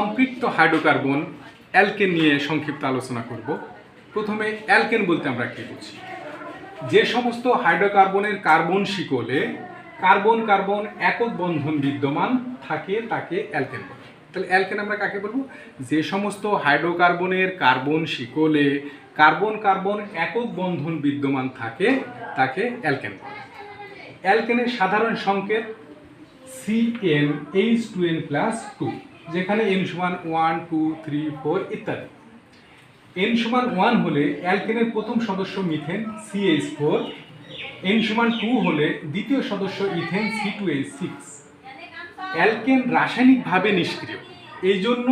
সম্পৃক্ত hydrocarbon alkane নিয়ে সংক্ষিপ্ত আলোচনা করব। প্রথমে অ্যালকেন বলতে আমরা কি বুঝি? যে সমস্ত হাইড্রোকার্বনের কার্বন শিকলে কার্বন কার্বন একক বন্ধন বিদ্যমান থাকে, তাকে অ্যালকেন বলে। তাহলে অ্যালকেন আমরা কাকে বলব? যে সমস্ত হাইড্রোকার্বনের কার্বন শিকলে কার্বন কার্বন একক বন্ধন বিদ্যমান থাকে, তাকে অ্যালকেন বলে। অ্যালকেনের সাধারণ সংকেত C N H two N plus two যেখানে এন সমান ওয়ান টু থ্রি ফোর ইত্যাদি। এন সমান ওয়ান হলে অ্যালকেনের প্রথম সদস্য মিথেন সিএইচ ফোর এন সমান টু হলে দ্বিতীয় সদস্য ethane C two H six alkane রাসায়নিকভাবে নিষ্ক্রিয়। এই জন্য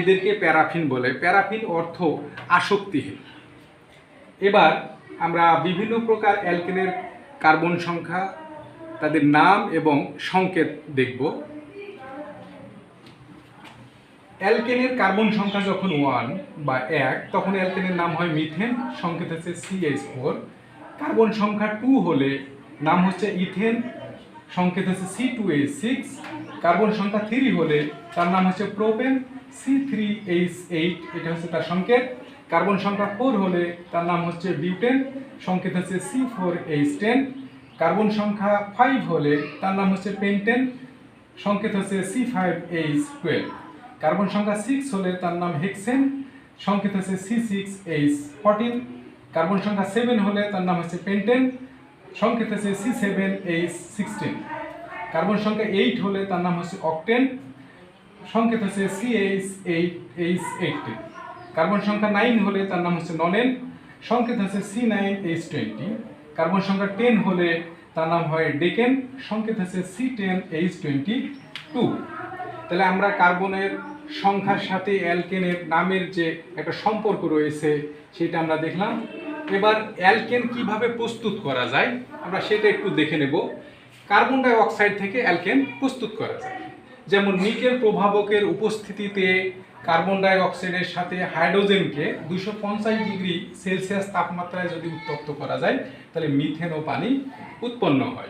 এদেরকে প্যারাফিন বলে। প্যারাফিন অর্থ আসক্তিহীন। এবার আমরা বিভিন্ন প্রকার অ্যালকেনের কার্বন সংখ্যা, তাদের নাম এবং সংকেত দেখব। অ্যালকেনের কার্বন সংখ্যা যখন ওয়ান বা এক, তখন অ্যালকেনের নাম হয় মিথেন সংকেত হচ্ছে সিএইচ ফোর কার্বন সংখ্যা টু হলে নাম হচ্ছে ইথেন সংকেত হচ্ছে C two H six carbon সংখ্যা থ্রি হলে তার নাম হচ্ছে propane C three H eight এটা হচ্ছে তার সংকেত। কার্বন সংখ্যা ফোর হলে তার নাম হচ্ছে বিউটেন সংকেত হচ্ছে C four H ten carbon সংখ্যা ফাইভ হলে তার নাম হচ্ছে পেন্টেন সংকেত হচ্ছে C five H twelve carbon সংখ্যা সিক্স হলে তার নাম হেক্সেন সংকেত হচ্ছে C six H fourteen carbon সংখ্যা সেভেন হলে তার নাম হচ্ছে পেন্টেন সংকেত হচ্ছে C seven H sixteen carbon সংখ্যা এইট হলে তার নাম হচ্ছে অকটেন সংকেত হচ্ছে C H eight H eighteen carbon সংখ্যা নাইন হলে তার নাম হচ্ছে ননেন সংকেত হচ্ছে C nine H twenty carbon সংখ্যা টেন হলে তার নাম হয় ডেকেন সংকেত হচ্ছে C ten H twenty two তাহলে আমরা কার্বনের সংখ্যার সাথে অ্যালকেনের নামের যে একটা সম্পর্ক রয়েছে, সেটা আমরা দেখলাম। এবার অ্যালকেন কীভাবে প্রস্তুত করা যায়, আমরা সেটা একটু দেখে নেব। কার্বন ডাই অক্সাইড থেকে অ্যালকেন প্রস্তুত করা যায়। যেমন নিকেল প্রভাবকের উপস্থিতিতে কার্বন ডাই অক্সাইডের সাথে হাইড্রোজেনকে দুশো পঞ্চাশ ডিগ্রি সেলসিয়াস তাপমাত্রায় যদি উত্তপ্ত করা যায়, তাহলে মিথেন ও পানি উৎপন্ন হয়।